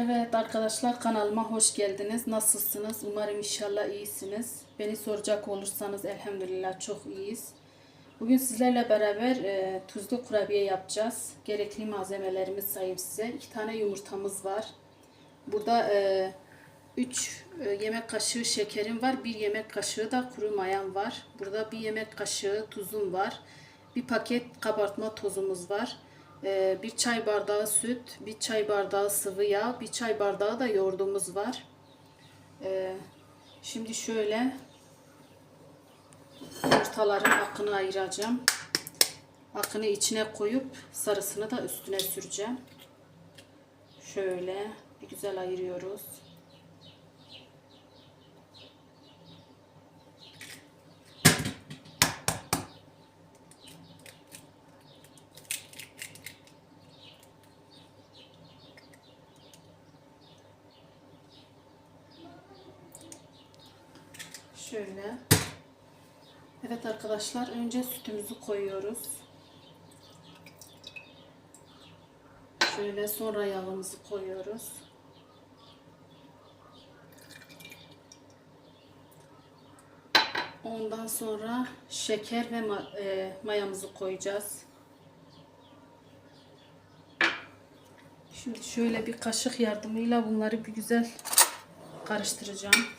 Evet arkadaşlar kanalıma hoş geldiniz. Nasılsınız? Umarım inşallah iyisiniz. Beni soracak olursanız elhamdülillah çok iyiyiz. Bugün sizlerle beraber e, tuzlu kurabiye yapacağız. Gerekli malzemelerimi sayayım size. İki tane yumurtamız var. Burada 3 yemek kaşığı şekerim var. 1 yemek kaşığı da kuru mayam var. Burada 1 yemek kaşığı tuzum var. Bir paket kabartma tozumuz var. Ee, bir çay bardağı süt, bir çay bardağı sıvı yağ, bir çay bardağı da yoğurdumuz var. Ee, şimdi şöyle yumurtaların akını ayıracağım. Akını içine koyup sarısını da üstüne süreceğim. Şöyle bir güzel ayırıyoruz. Şöyle. Evet arkadaşlar önce sütümüzü koyuyoruz. Şöyle sonra yağımızı koyuyoruz. Ondan sonra şeker ve e, mayamızı koyacağız. Şimdi şöyle bir kaşık yardımıyla bunları bir güzel karıştıracağım.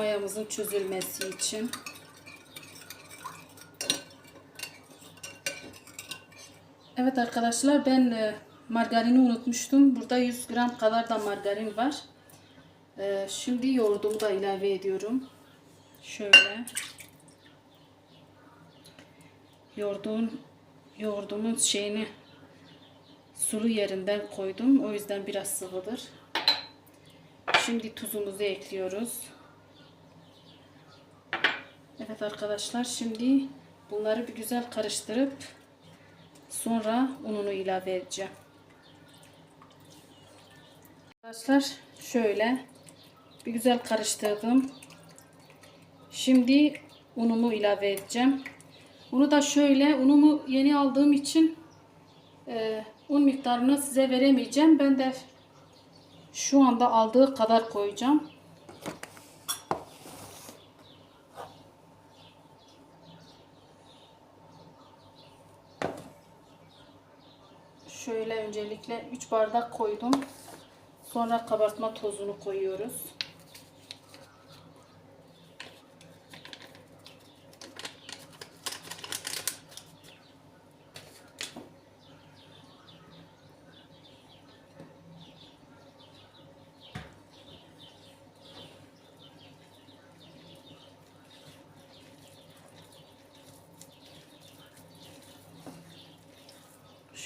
Mayamızın çözülmesi için. Evet arkadaşlar ben e, margarini unutmuştum. Burada 100 gram kadar da margarin var. E, şimdi yoğurdumu da ilave ediyorum. Şöyle. Yoğurdun, yoğurdumun şeyini sulu yerinden koydum. O yüzden biraz sıvıdır. Şimdi tuzumuzu ekliyoruz. Evet arkadaşlar şimdi bunları bir güzel karıştırıp sonra ununu ilave edeceğim. Arkadaşlar şöyle bir güzel karıştırdım. Şimdi unumu ilave edeceğim. Bunu da şöyle unumu yeni aldığım için e, un miktarını size veremeyeceğim. Ben de şu anda aldığı kadar koyacağım. Şöyle öncelikle 3 bardak koydum. Sonra kabartma tozunu koyuyoruz.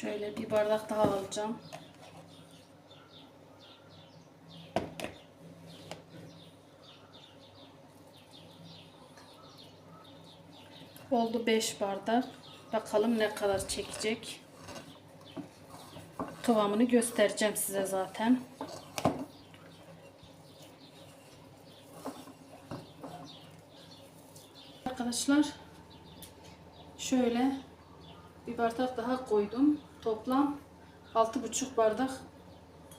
Şöyle bir bardak daha alacağım. Oldu 5 bardak. Bakalım ne kadar çekecek. Kıvamını göstereceğim size zaten. Arkadaşlar şöyle bir bardak daha koydum. Toplam 6,5 bardak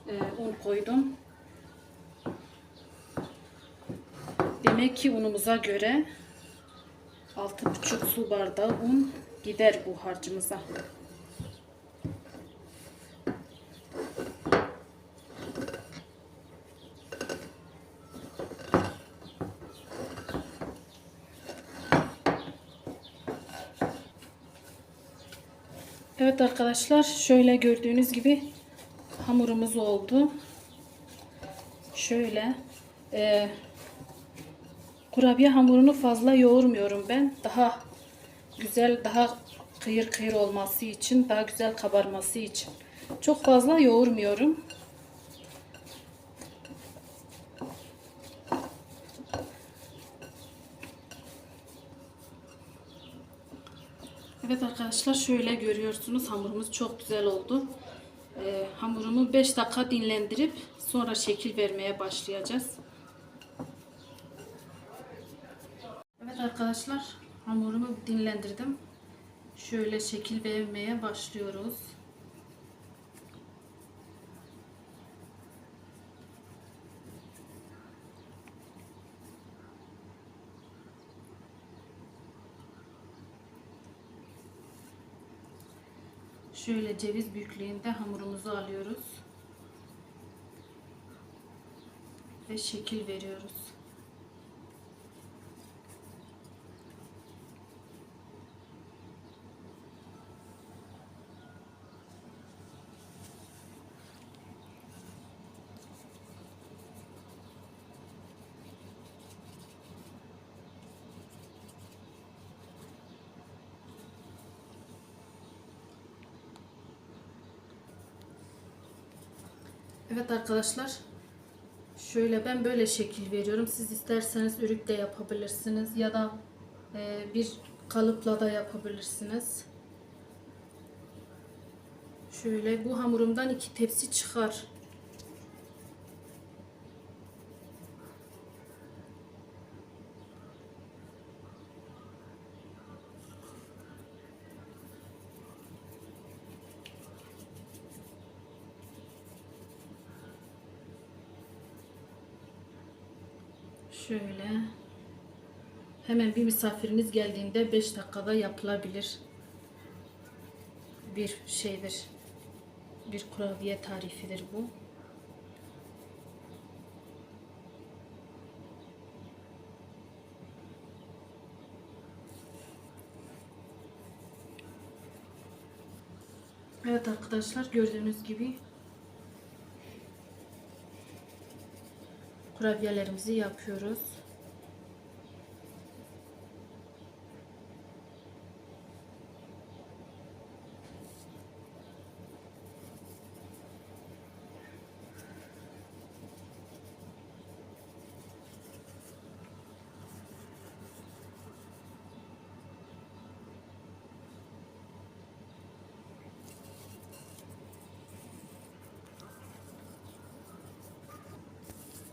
e, un koydum. Demek ki unumuza göre 6,5 su bardağı un gider bu harcımıza. Evet arkadaşlar şöyle gördüğünüz gibi hamurumuz oldu. Şöyle e, kurabiye hamurunu fazla yoğurmuyorum ben. Daha güzel daha kıyır kıyır olması için daha güzel kabarması için. Çok fazla yoğurmuyorum. Evet arkadaşlar şöyle görüyorsunuz hamurumuz çok güzel oldu. Ee, hamurumu 5 dakika dinlendirip sonra şekil vermeye başlayacağız. Evet arkadaşlar hamurumu dinlendirdim. Şöyle şekil vermeye başlıyoruz. Şöyle ceviz büyüklüğünde hamurumuzu alıyoruz. Ve şekil veriyoruz. Evet arkadaşlar. Şöyle ben böyle şekil veriyorum. Siz isterseniz ürük de yapabilirsiniz ya da e, bir kalıpla da yapabilirsiniz. Şöyle bu hamurumdan iki tepsi çıkar. Şöyle hemen bir misafiriniz geldiğinde 5 dakikada yapılabilir bir şeydir. Bir kurabiye tarifidir bu. Evet arkadaşlar gördüğünüz gibi kurabiyelerimizi yapıyoruz.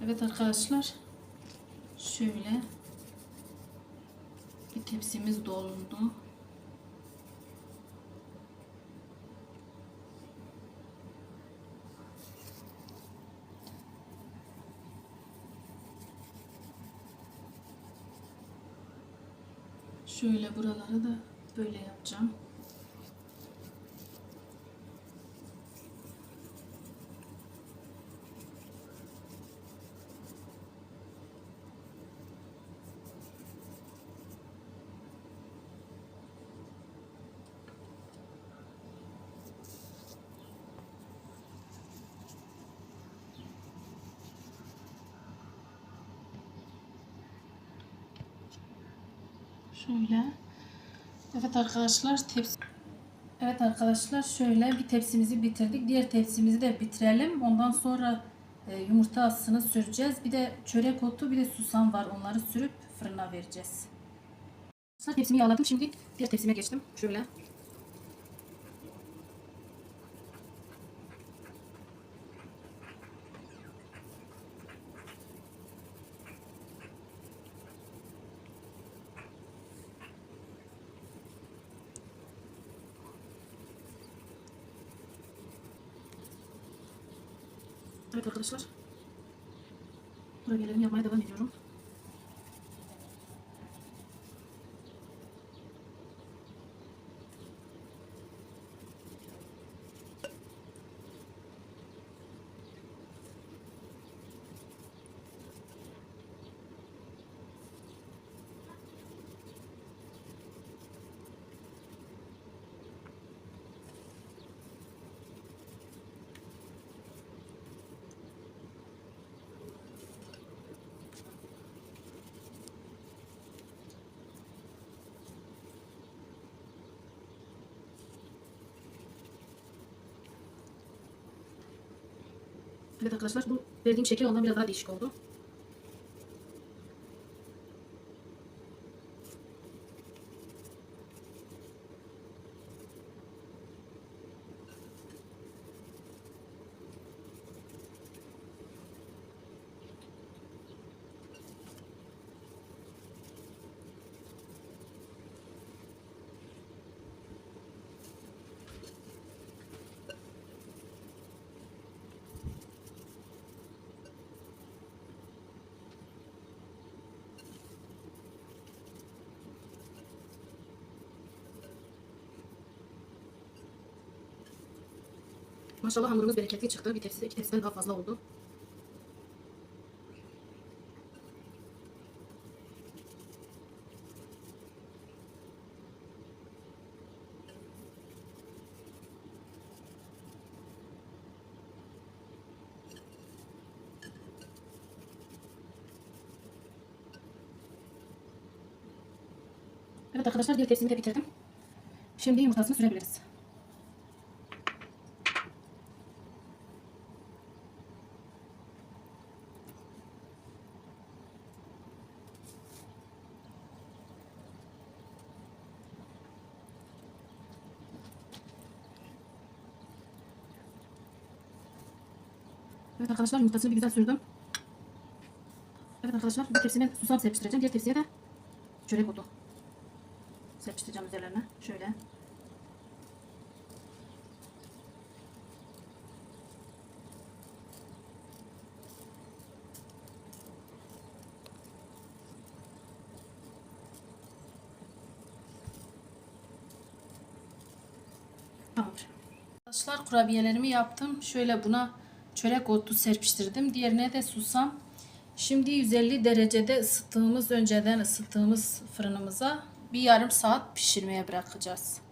Evet arkadaşlar şöyle bir tepsimiz doldu. Şöyle buraları da böyle yapacağım. Şöyle. Evet arkadaşlar tepsi. Evet arkadaşlar şöyle bir tepsimizi bitirdik. Diğer tepsimizi de bitirelim. Ondan sonra e, yumurta asını süreceğiz. Bir de çörek otu bir de susam var. Onları sürüp fırına vereceğiz. Tepsimi yağladım. Şimdi diğer tepsime geçtim. Şöyle. Evet arkadaşlar. Kurabiyelerimi yapmaya devam ediyorum. Evet arkadaşlar bu verdiğim şekil ondan biraz daha değişik oldu. Maşallah hamurumuz bereketli çıktı. Bir tepsi, iki tepsiden daha fazla oldu. Evet arkadaşlar diğer tepsimi de bitirdim. Şimdi yumurtasını sürebiliriz. Evet arkadaşlar yumurtasını bir güzel sürdüm. Evet arkadaşlar bu tepsime susam serpiştireceğim. Diğer tepsiye de çörek otu serpiştireceğim üzerlerine. Şöyle. Tamamdır. Arkadaşlar kurabiyelerimi yaptım. Şöyle buna çörek otu serpiştirdim. Diğerine de susam. Şimdi 150 derecede ısıttığımız önceden ısıttığımız fırınımıza bir yarım saat pişirmeye bırakacağız.